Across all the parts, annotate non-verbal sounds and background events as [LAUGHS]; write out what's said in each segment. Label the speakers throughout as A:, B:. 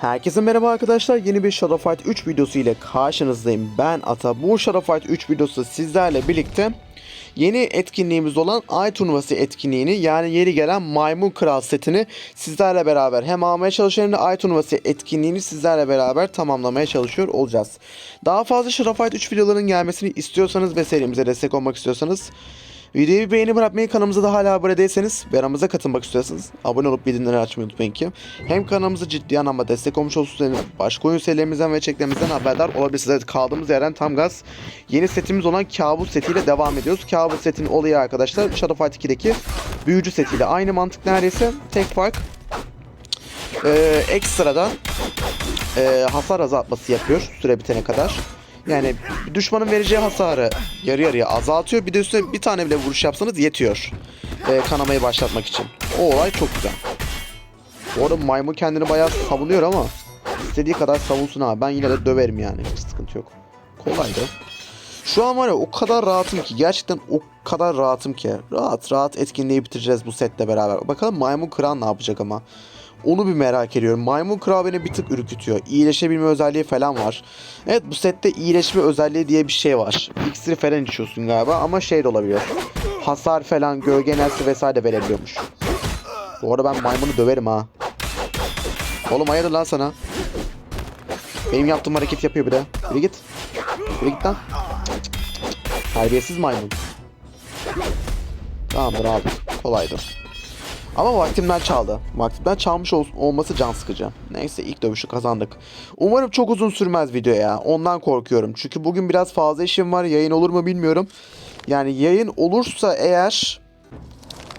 A: Herkese merhaba arkadaşlar. Yeni bir Shadow Fight 3 videosu ile karşınızdayım. Ben Ata. Bu Shadow Fight 3 videosu sizlerle birlikte yeni etkinliğimiz olan Ay Turnuvası etkinliğini yani yeni gelen Maymun Kral setini sizlerle beraber hem almaya çalışıyorum de Ay Turnuvası etkinliğini sizlerle beraber tamamlamaya çalışıyor olacağız. Daha fazla Shadow Fight 3 videoların gelmesini istiyorsanız ve serimize destek olmak istiyorsanız Videoyu beğeni bırakmayı kanalımıza da hala abone değilseniz ve aramıza katılmak istiyorsanız abone olup bildirimleri açmayı unutmayın ki hem kanalımıza ciddi anlamda destek olmuş hem başka oyun serilerimizden ve çeklerimizden haberdar olabilirsiniz. Evet, kaldığımız yerden tam gaz yeni setimiz olan Kabus setiyle devam ediyoruz. Kabus setinin olayı arkadaşlar Shadow Fight 2'deki büyücü setiyle aynı mantık neredeyse tek fark ee, ekstradan e, hasar azaltması yapıyor süre bitene kadar. Yani düşmanın vereceği hasarı yarı yarıya azaltıyor. Bir de üstüne bir tane bile vuruş yapsanız yetiyor. E, kanamayı başlatmak için. O olay çok güzel. Bu arada maymun kendini bayağı savunuyor ama istediği kadar savunsun abi. Ben yine de döverim yani. Hiç sıkıntı yok. Kolaydı. Şu an var ya o kadar rahatım ki. Gerçekten o kadar rahatım ki. Rahat rahat etkinliği bitireceğiz bu setle beraber. Bakalım maymun kral ne yapacak ama. Onu bir merak ediyorum. Maymun kral beni bir tık ürkütüyor. İyileşebilme özelliği falan var. Evet bu sette iyileşme özelliği diye bir şey var. İksiri falan içiyorsun galiba ama şey de olabiliyor. Hasar falan, gölge enerjisi vesaire verebiliyormuş. Bu arada ben maymunu döverim ha. Oğlum hayırdır lan sana? Benim yaptığım hareket yapıyor bir de. Yürü git. Yürü git lan. Terbiyesiz maymun. Tamamdır abi. Kolaydı. Ama vaktimden çaldı. Vaktimden çalmış ol- olması can sıkıcı. Neyse ilk dövüşü kazandık. Umarım çok uzun sürmez video ya. Ondan korkuyorum. Çünkü bugün biraz fazla işim var. Yayın olur mu bilmiyorum. Yani yayın olursa eğer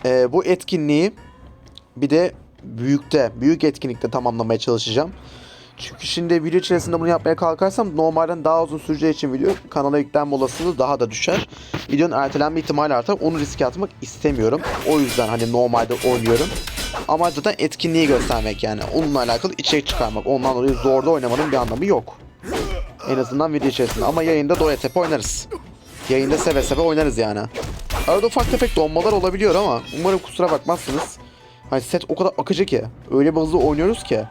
A: e, bu etkinliği bir de büyükte, büyük etkinlikte tamamlamaya çalışacağım. Çünkü şimdi video içerisinde bunu yapmaya kalkarsam normalden daha uzun süreceği için video kanala yüklenme olasılığı daha da düşer. Videonun ertelenme ihtimali artar. Onu riske atmak istemiyorum. O yüzden hani normalde oynuyorum. Ama zaten etkinliği göstermek yani. Onunla alakalı içerik çıkarmak. Ondan dolayı zorda oynamanın bir anlamı yok. En azından video içerisinde. Ama yayında doya tepe oynarız. Yayında seve seve oynarız yani. Arada ufak tefek donmalar olabiliyor ama umarım kusura bakmazsınız. Hani set o kadar akıcı ki. Öyle bir hızlı oynuyoruz ki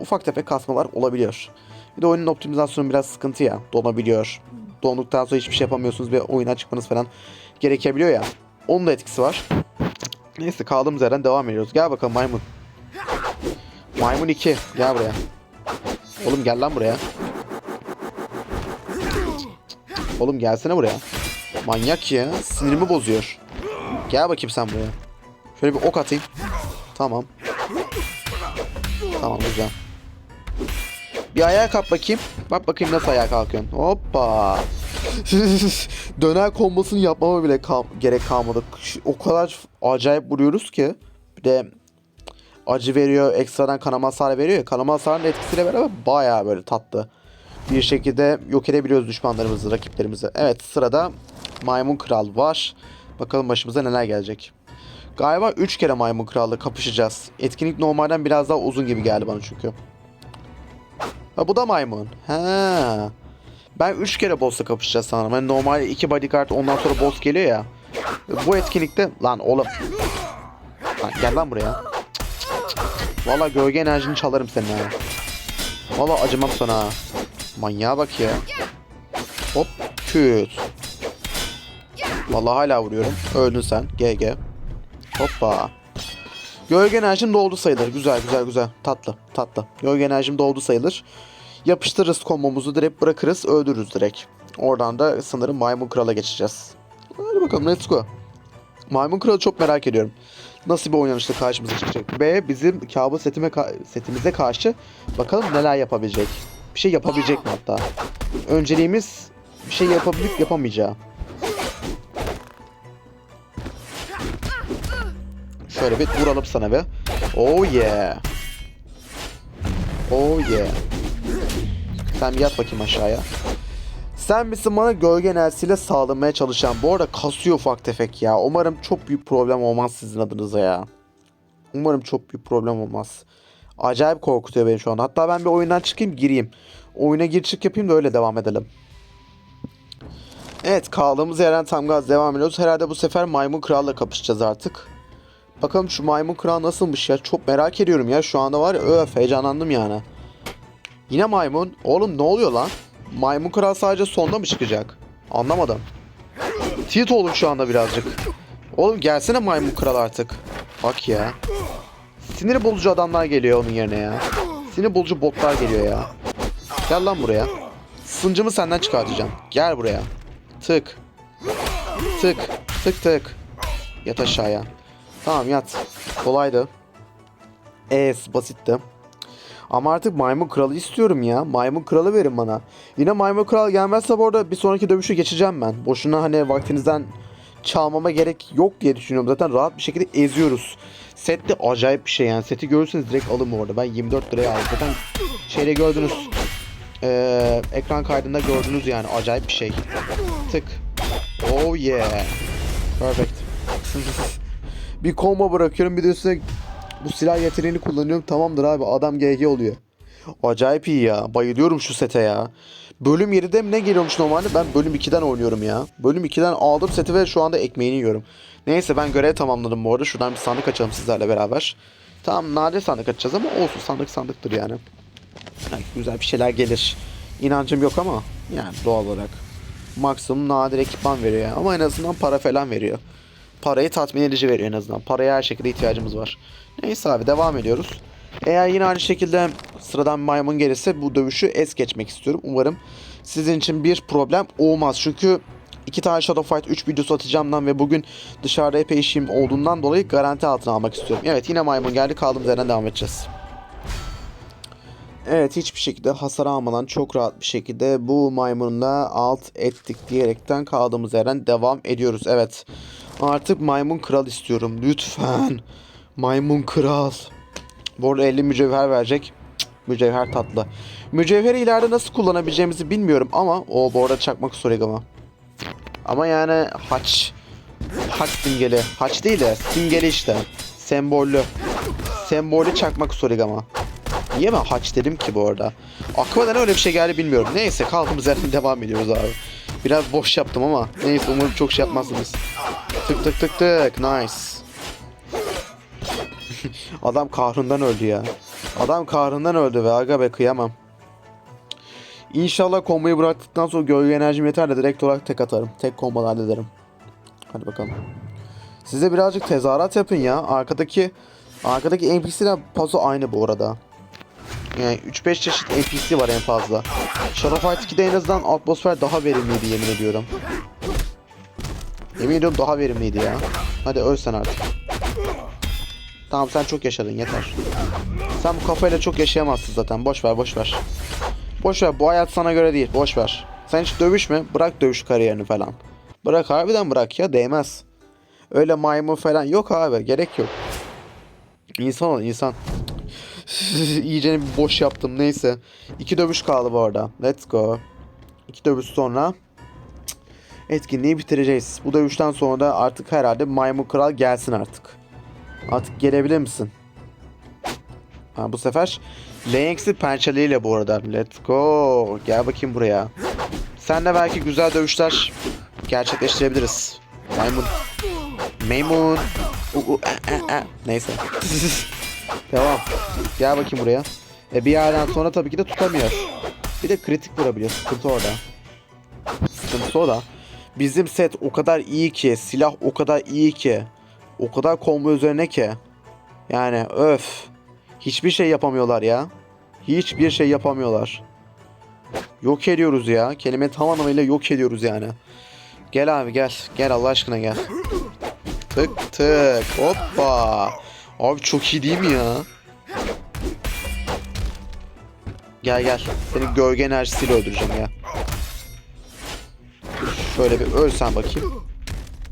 A: ufak tefek kasmalar olabiliyor. Bir de oyunun optimizasyonu biraz sıkıntı ya. Donabiliyor. Donduktan sonra hiçbir şey yapamıyorsunuz ve oyuna çıkmanız falan gerekebiliyor ya. Onun da etkisi var. Neyse kaldığımız yerden devam ediyoruz. Gel bakalım maymun. Maymun 2. Gel buraya. Oğlum gel lan buraya. Oğlum gelsene buraya. Manyak ya. Sinirimi bozuyor. Gel bakayım sen buraya. Şöyle bir ok atayım. Tamam. Tamam güzel. Bir ayağa kalk bakayım. Bak bakayım nasıl ayağa kalkıyorsun. Hoppa. [LAUGHS] Döner kombosunu yapmama bile kal- gerek kalmadı. O kadar acayip vuruyoruz ki. Bir de acı veriyor, ekstradan kanama hasarı veriyor ya. Kanama hasarının etkisiyle beraber bayağı böyle tatlı. Bir şekilde yok edebiliyoruz düşmanlarımızı, rakiplerimizi. Evet sırada Maymun Kral var. Bakalım başımıza neler gelecek. Galiba 3 kere Maymun Kral'la kapışacağız. Etkinlik normalden biraz daha uzun gibi geldi bana çünkü. Ha bu da maymun. Ha. Ben 3 kere boss'la kapışacağız sanırım. Yani normalde 2 bodyguard ondan sonra boss geliyor ya. Bu etkinlikte lan oğlum. Lan gel lan buraya. Valla gölge enerjini çalarım senin ha. Valla acımam sana ha. Manyağa bak ya. Hop küt. Valla hala vuruyorum. Öldün sen. GG. Hoppa. Gölge enerjim doldu sayılır. Güzel güzel güzel. Tatlı tatlı. Gölge enerjim doldu sayılır. Yapıştırırız kombomuzu direkt bırakırız öldürürüz direkt. Oradan da sanırım Maymun Kral'a geçeceğiz. Hadi bakalım let's go. Maymun Kral'ı çok merak ediyorum. Nasıl bir oynanışla karşımıza çıkacak. Ve bizim kabus setime ka- setimize karşı bakalım neler yapabilecek. Bir şey yapabilecek mi hatta. Önceliğimiz bir şey yapabilip yapamayacağı. Şöyle bir vuralım sana be. Oh yeah. Oh yeah. Sen bir yat bakayım aşağıya. Sen misin bana gölge enerjisiyle sağlamaya çalışan. Bu arada kasıyor ufak tefek ya. Umarım çok büyük problem olmaz sizin adınıza ya. Umarım çok büyük problem olmaz. Acayip korkutuyor beni şu an. Hatta ben bir oyundan çıkayım gireyim. Oyuna gir çık yapayım da öyle devam edelim. Evet kaldığımız yerden tam gaz devam ediyoruz. Herhalde bu sefer Maymun Kral'la kapışacağız artık. Bakalım şu maymun kral nasılmış ya. Çok merak ediyorum ya. Şu anda var ya öf heyecanlandım yani. Yine maymun. Oğlum ne oluyor lan? Maymun kral sadece sonda mı çıkacak? Anlamadım. Tilt oldum şu anda birazcık. Oğlum gelsene maymun kral artık. Bak ya. Sinir bozucu adamlar geliyor onun yerine ya. Sinir bozucu botlar geliyor ya. Gel lan buraya. Sıncımı senden çıkartacağım. Gel buraya. Tık. Tık. Tık tık. Yat aşağıya. Tamam yat. Kolaydı. Es basitti. Ama artık maymun kralı istiyorum ya. Maymun kralı verin bana. Yine maymun kral gelmezse bu arada bir sonraki dövüşü geçeceğim ben. Boşuna hani vaktinizden çalmama gerek yok diye düşünüyorum. Zaten rahat bir şekilde eziyoruz. Set de acayip bir şey yani. Seti görürseniz direkt alın bu arada. Ben 24 liraya aldım. Zaten şeyde gördünüz. Ee, ekran kaydında gördünüz yani. Acayip bir şey. Tık. Oh yeah. Perfect. [LAUGHS] bir combo bırakıyorum bir de üstüne bu silah yeteneğini kullanıyorum. Tamamdır abi adam GG oluyor. Acayip iyi ya. Bayılıyorum şu sete ya. Bölüm 7'de mi ne geliyormuş normalde? Ben bölüm 2'den oynuyorum ya. Bölüm 2'den aldım seti ve şu anda ekmeğini yiyorum. Neyse ben görev tamamladım bu arada. Şuradan bir sandık açalım sizlerle beraber. Tamam nadir sandık açacağız ama olsun sandık sandıktır yani. Yani güzel bir şeyler gelir. İnancım yok ama yani doğal olarak. Maksimum nadir ekipman veriyor yani. Ama en azından para falan veriyor. Parayı tatmin edici veriyor en azından. Paraya her şekilde ihtiyacımız var. Neyse abi devam ediyoruz. Eğer yine aynı şekilde sıradan maymun gelirse bu dövüşü es geçmek istiyorum. Umarım sizin için bir problem olmaz. Çünkü iki tane Shadow Fight 3 videosu atacağımdan ve bugün dışarıda epey işim olduğundan dolayı garanti altına almak istiyorum. Evet yine maymun geldi kaldığımız yerden devam edeceğiz. Evet hiçbir şekilde hasar almadan çok rahat bir şekilde bu maymunla alt ettik diyerekten kaldığımız yerden devam ediyoruz. Evet artık maymun kral istiyorum lütfen. Maymun kral. Bu arada 50 mücevher verecek. Mücevher tatlı. Mücevheri ileride nasıl kullanabileceğimizi bilmiyorum ama o bu arada çakmak soruyor ama. Yani haç. Haç simgeli. Haç değil de simgeli işte. Sembollü. Sembolü çakmak soruyor ama. Niye ben haç dedim ki bu arada? Aklıma neden öyle bir şey geldi bilmiyorum. Neyse kaldığımız yerden [LAUGHS] devam ediyoruz abi. Biraz boş yaptım ama neyse umarım çok şey yapmazsınız. Tık tık tık tık nice. [LAUGHS] Adam kahrından öldü ya. Adam kahrından öldü ve aga be kıyamam. İnşallah komboyu bıraktıktan sonra gölge enerjim yeter de direkt olarak tek atarım. Tek kombolar hallederim. Hadi bakalım. Size birazcık tezahürat yapın ya. Arkadaki arkadaki NPC'ler paso aynı bu arada. Yani 3-5 çeşit NPC var en fazla. Shadow Fight 2'de en azından atmosfer daha verimliydi yemin ediyorum. Yemin ediyorum daha verimliydi ya. Hadi öl sen artık. Tamam sen çok yaşadın yeter. Sen bu kafayla çok yaşayamazsın zaten. Boş ver boş ver. Boş ver bu hayat sana göre değil. Boş ver. Sen hiç dövüşme. Bırak dövüş kariyerini falan. Bırak harbiden bırak ya değmez. Öyle maymun falan yok abi gerek yok. İnsan ol insan. [LAUGHS] İyice bir boş yaptım neyse. İki dövüş kaldı bu arada. Let's go. İki dövüş sonra etkinliği bitireceğiz. Bu dövüşten sonra da artık herhalde maymun kral gelsin artık. Artık gelebilir misin? Ha, bu sefer Lenx'i pençeliyle bu arada. Let's go. Gel bakayım buraya. Sen de belki güzel dövüşler gerçekleştirebiliriz. Maymun. Maymun. U, u, e, e, e. Neyse. [LAUGHS] Devam. Gel bakayım buraya. E bir yerden sonra tabii ki de tutamıyor. Bir de kritik vurabiliyor. Sıkıntı orada. Sıkıntı o da. Bizim set o kadar iyi ki. Silah o kadar iyi ki. O kadar combo üzerine ki. Yani öf. Hiçbir şey yapamıyorlar ya. Hiçbir şey yapamıyorlar. Yok ediyoruz ya. Kelime tam anlamıyla yok ediyoruz yani. Gel abi gel. Gel Allah aşkına gel. Tık tık. Hoppa. Abi çok iyi değil mi ya? Gel gel. Seni gölge enerjisiyle öldüreceğim ya. Şöyle bir ölsen bakayım.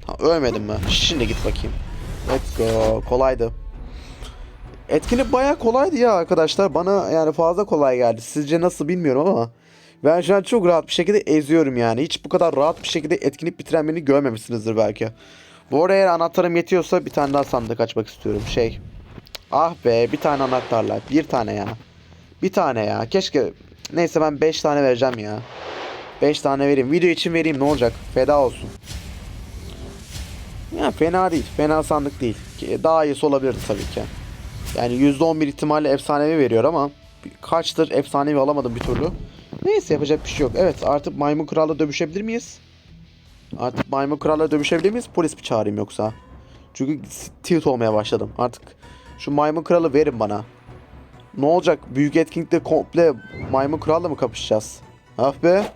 A: Ha, ölmedin mi? Şimdi git bakayım. Let's go. Kolaydı. Etkinlik bayağı kolaydı ya arkadaşlar. Bana yani fazla kolay geldi. Sizce nasıl bilmiyorum ama. Ben şu an çok rahat bir şekilde eziyorum yani. Hiç bu kadar rahat bir şekilde etkinlik bitiren birini görmemişsinizdir belki. Bu arada eğer anahtarım yetiyorsa bir tane daha sandık açmak istiyorum. Şey. Ah be bir tane anahtarla. Bir tane ya. Bir tane ya. Keşke. Neyse ben 5 tane vereceğim ya. 5 tane vereyim. Video için vereyim ne olacak? Feda olsun. Ya fena değil. Fena sandık değil. Daha iyisi olabilirdi tabii ki. Yani %11 ihtimalle efsanevi veriyor ama kaçtır efsanevi alamadım bir türlü. Neyse yapacak bir şey yok. Evet artık maymun kralla dövüşebilir miyiz? Artık maymun kralla dövüşebilir miyiz? Polis mi çağırayım yoksa? Çünkü tilt olmaya başladım. Artık şu maymun kralı verin bana. Ne olacak? Büyük etkinlikte komple maymun kralla mı kapışacağız? Ah be.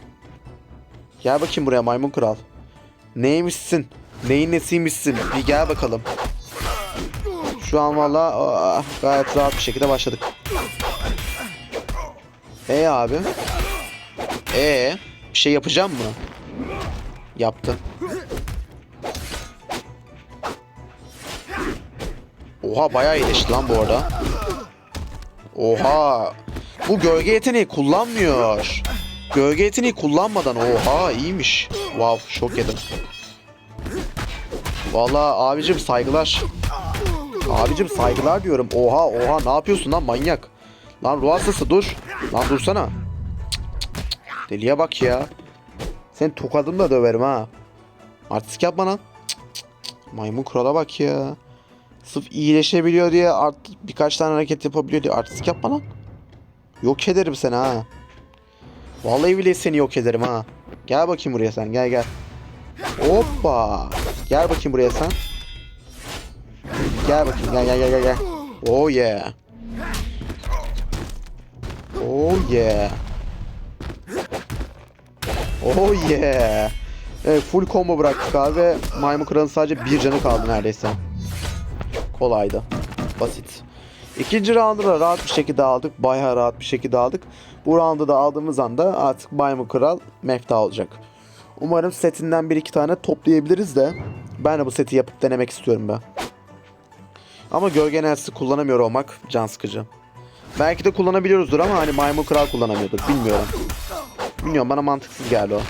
A: Gel bakayım buraya maymun kral. Neymişsin? Neyin nesiymişsin? Bir gel bakalım. Şu an valla gayet rahat bir şekilde başladık. E abi. E bir şey yapacağım mı? Yaptı. Oha bayağı iyileşti lan bu arada. Oha. Bu gölge yeteneği kullanmıyor. Gölge yeteneği kullanmadan oha iyiymiş. Wow şok yedim. Vallahi abicim saygılar. Abicim saygılar diyorum. Oha oha ne yapıyorsun lan manyak. Lan ruh hastası dur. Lan dursana. Deliye bak ya. Seni tokadımla döverim ha. Artistik yapma lan. Maymun krala bak ya. Sırf iyileşebiliyor diye art birkaç tane hareket yapabiliyor diye artistik yapma lan. Yok ederim seni ha. Vallahi bile seni yok ederim ha. Gel bakayım buraya sen gel gel. Hoppa. Gel bakayım buraya sen. Gel bakayım gel gel gel gel. gel. Oh yeah. Oh yeah. Oh yeah. Evet full combo bıraktık abi ve maymun kralın sadece bir canı kaldı neredeyse. Kolaydı. Basit. İkinci roundu da rahat bir şekilde aldık. Bayağı rahat bir şekilde aldık. Bu roundu da aldığımız anda artık maymun kral mefta olacak. Umarım setinden bir iki tane toplayabiliriz de ben de bu seti yapıp denemek istiyorum ben. Ama gölge enerjisi kullanamıyor olmak can sıkıcı. Belki de kullanabiliyoruzdur ama hani maymun kral kullanamıyordur. Bilmiyorum. Bilmiyorum bana mantıksız geldi o.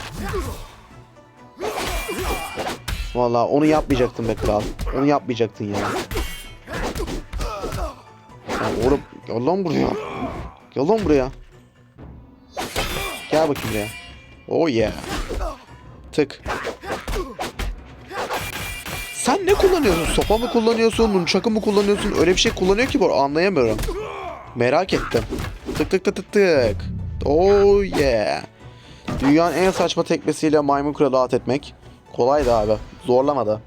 A: Vallahi onu yapmayacaktın be kral. Onu yapmayacaktın ya. Ya oğlum gel lan buraya. Gel lan buraya. Gel bakayım buraya. Oh yeah. Tık. Sen ne kullanıyorsun? Sopa mı kullanıyorsun? Nunçakı mı kullanıyorsun? Öyle bir şey kullanıyor ki bu anlayamıyorum. Merak ettim. Tık tık tık tık tık. Oh yeah. Dünyanın en saçma tekmesiyle maymun kralı at etmek. Kolaydı abi. Zorlamadı.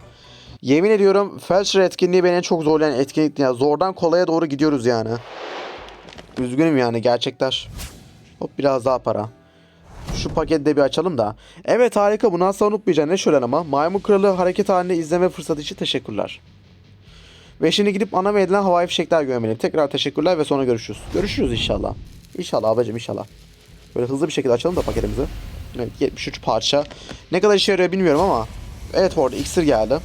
A: Yemin ediyorum Felcher etkinliği beni en çok zorlayan etkinlikti. Ya. Zordan kolaya doğru gidiyoruz yani. Üzgünüm yani gerçekler. Hop biraz daha para. Şu paketi de bir açalım da. Evet harika bunu asla unutmayacaksın. Ne şöyle ama. Maymun Kralı hareket halinde izleme fırsatı için teşekkürler. Ve şimdi gidip ana edilen havai fişekler görmeliyim. Tekrar teşekkürler ve sonra görüşürüz. Görüşürüz inşallah. İnşallah abicim inşallah. Böyle hızlı bir şekilde açalım da paketimizi. Evet 73 parça. Ne kadar işe yarıyor bilmiyorum ama. Evet orada iksir geldi.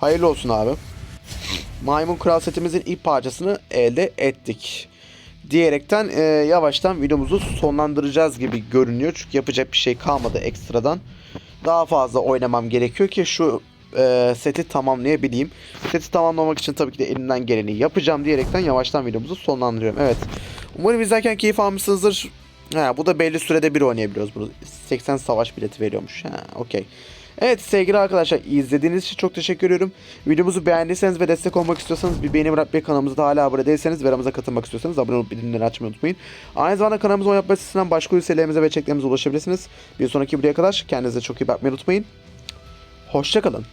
A: Hayırlı olsun abi. Maymun Kral setimizin ilk parçasını elde ettik. Diyerekten e, yavaştan videomuzu sonlandıracağız gibi görünüyor. Çünkü yapacak bir şey kalmadı ekstradan. Daha fazla oynamam gerekiyor ki şu e, seti tamamlayabileyim. Seti tamamlamak için tabii ki de elimden geleni yapacağım diyerekten yavaştan videomuzu sonlandırıyorum. Evet. Umarım izlerken keyif almışsınızdır. Ha, bu da belli sürede bir oynayabiliyoruz. Bunu 80 savaş bileti veriyormuş. Ha, okey. Evet sevgili arkadaşlar izlediğiniz için çok teşekkür ediyorum. Videomuzu beğendiyseniz ve destek olmak istiyorsanız bir beğeni bırakmayı kanalımıza da hala abone değilseniz ve aramıza katılmak istiyorsanız abone olup bildirimleri açmayı unutmayın. Aynı zamanda kanalımızın oynatma listesinden başka üyelerimize ve çeklerimize ulaşabilirsiniz. Bir sonraki videoya kadar kendinize çok iyi bakmayı unutmayın. Hoşçakalın.